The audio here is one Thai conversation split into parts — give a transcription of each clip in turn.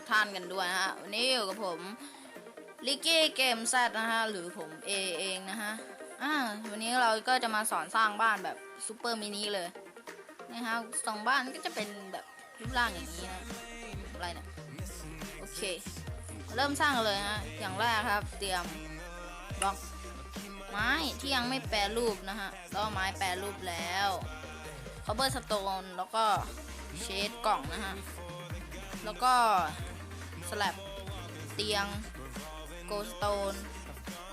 กท่านกันด้วยนะฮะวันนี้อยู่กับผมลิกกี้เกมแซดนะฮะหรือผมเอเองนะฮะอ่าวันนี้เราก็จะมาสอนสร้างบ้านแบบซูเปอร์มินิเลยนะฮะสองบ้านก็จะเป็นแบบรูปร่างอย่างนี้นะอะไรเนี่ยโอเค เริ่มสร้างเลยฮะอย่างแรกครับ เตรียมบล็อกไม้ที่ยังไม่แปรรูปนะฮะแล้วไม้แปรรูปแล้วคอเบอร์สโตนแล้วก็เชดกล่องนะฮะ แล้วก็ สลับเตียงโกสโตน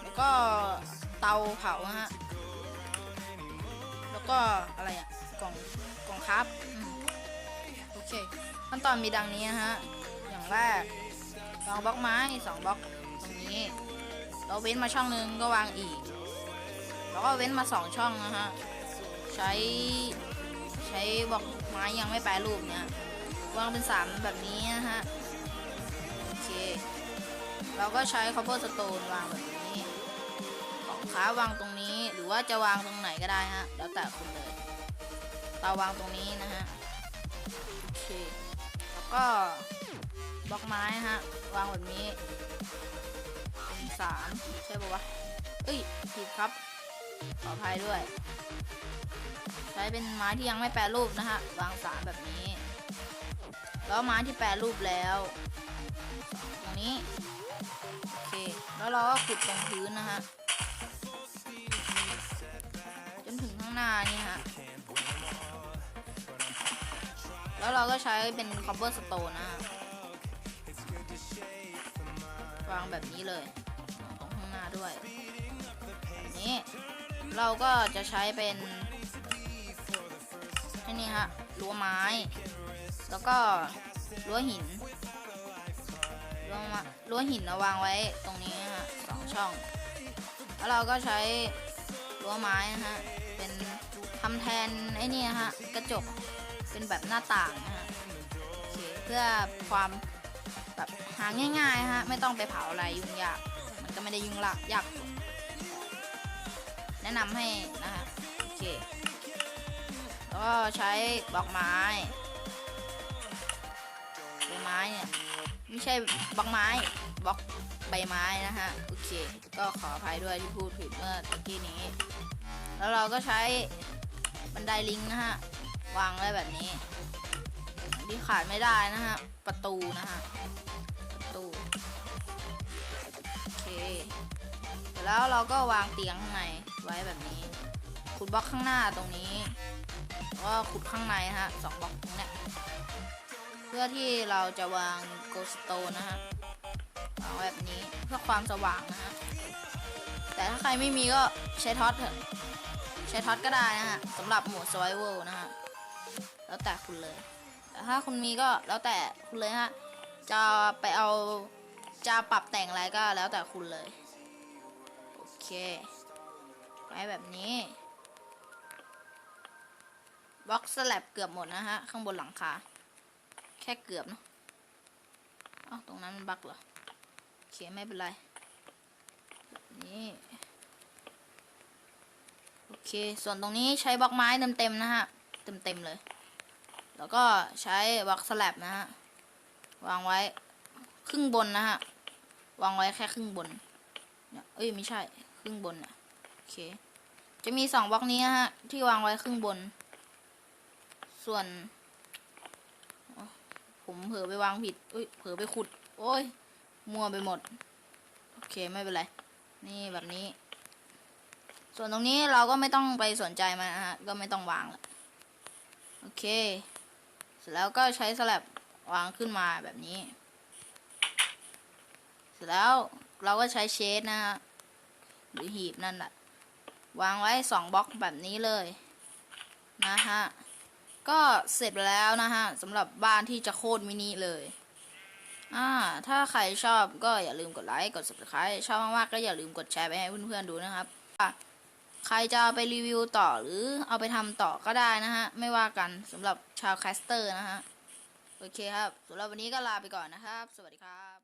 แล้วก็เตาเผาฮะแล้วก็อะไรอะกล่องกล่องครับอโอเคขั้นตอนมีดังนี้นะฮะอย่างแรกวางบล็อกไม้สองบล็อกตรงนี้ เราเว้นมาช่องหนึงก็วางอีก แล้วก็เว้นมาสองช่องนะฮะใช้ใช้บล็อกไม้ยังไม่แปรรูปเนี่ยวางเป็นสามแบบนี้นะฮะ เค เราก็ใช้ copper stone วางแบบนี้ของค้าวางตรงนี้หรือว่าจะวางตรงไหนก็ได้ฮะ แล้วแต่คุณเลยเตาวางตรงนี้นะฮะ โอเค แล้วก็บล็อกไม้ฮะ วางแบบนี้เป็นสามใช่ปะวะ เอ้ยผิดครับ ขออภัยด้วย ใช้เป็นไม้ที่ยังไม่แปรรูปนะฮะ วางสามแบบนี้ แล้วไม้ที่แปรรูปแล้ว นี้ โอเค แล้วเราก็ขุดตรงพื้นนะฮะ จนถึงข้างหน้านี่ฮะ แล้วเราก็ใช้เป็นคอ b เบอร์สโตนนะฮะวางแบบนี้เลยตรงข้างหน้าด้วยแบบนี้ เราก็จะใช้เป็นนี่ฮะรั้วไม้ แล้วก็รั้วหิน รั้วมารั้วหินเอาวางไว้ตรงนี้ฮะสองช่อง แล้วเราก็ใช้รั้วไม้นะฮะเป็นทำแทนไอ้นี่ฮะกระจกเป็นแบบหน้าต่างนะฮะเพื่อความแบบหาง่ายๆฮะไม่ต้องไปเผาอะไรยุ่งยากมันก็ไม่ได้ยุ่งละยาก แนะนำให้นะฮะโอเคแล้วก็ใช้บล็อกไม้ใบไม้เนี่ย ไม่ใช่บล็อกไม้บล็อกใบไม้นะฮะโอเค ก็ขออภัยด้วยที่พูดผิดเมื่อตะกี้นี้ แล้วเราก็ใช้บันไดลิงนะฮะวางไว้แบบนี้ที่ขาดไม่ได้นะฮะประตูนะฮะประตูโอเคแล้วเราก็วางเตียงข้างในไว้แบบนี้ขุดบล็อกข้างหน้าตรงนี้แล้วก็ขุดข้างในนะฮะสองบล็อกตรงเนี้ย เพื่อที่เราจะวางโกสโตนนะฮะวางแบบนี้เพื่อความสว่างนะฮะแต่ถ้าใครไม่มีก็ใช้ท็อตเถอะใช้ท็อตก็ได้นะฮะสำหรับโหมด survival นะฮะแล้วแต่คุณเลยแต่ถ้าคุณมีก็แล้วแต่คุณเลยฮะจะไปเอาจะปรับแต่งอะไรก็แล้วแต่คุณเลยโอเคไว้แบบนี้บล็อกสลับเกือบหมดนะฮะข้างบนหลังคา ค่เกือบเนอะอ้าวตรงนั้นมันบักเหรอโอเคไม่เป็นไร นี่ โอเค ส่วนตรงนี้ใช้บล็อกไม้เต็มๆนะฮะ เต็มๆเลย แล้วก็ใช้บล็อกสลับนะฮะ วางไว้ครึ่งบนนะฮะ วางไว้แค่ครึ่งบนเนี่ยเอ้ยไม่ใช่ ครึ่งบนเนี่ยโอเค จะมีสองบล็อกนี้นะฮะ ที่วางไว้ครึ่งบน ส่วน ผมเผลอไปวางผิดอุ้ยเผลอไปขุด โอ้ย มัวไปหมด โอเคไม่เป็นไร นี่แบบนี้ ส่วนตรงนี้เราก็ไม่ต้องไปสนใจมันนะฮะ ก็ไม่ต้องวางละโอเค เสร็จแล้วก็ใช้สลับวางขึ้นมาแบบนี้ เสร็จแล้วเราก็ใช้เชดนะฮะ หรือหีบนั่นแหละ วางไว้สองบล็อกแบบนี้เลย นะฮะ ก็เสร็จแล้วนะฮะสำหรับบ้านที่จะโคตรมินิเลยอ่าถ้าใครชอบก็อย่าลืมกดไลค์กด subscribe ชอบมากๆก็อย่าลืมกดแชร์ไปให้เพื่อนๆดูนะครับอะใครจะเอาไปรีวิวต่อหรือเอาไปทำต่อก็ได้นะฮะ ไม่ว่ากันสำหรับชาวแคสเตอร์นะฮะ โอเคครับสำหรับวันนี้ก็ลาไปก่อนนะครับ สวัสดีครับ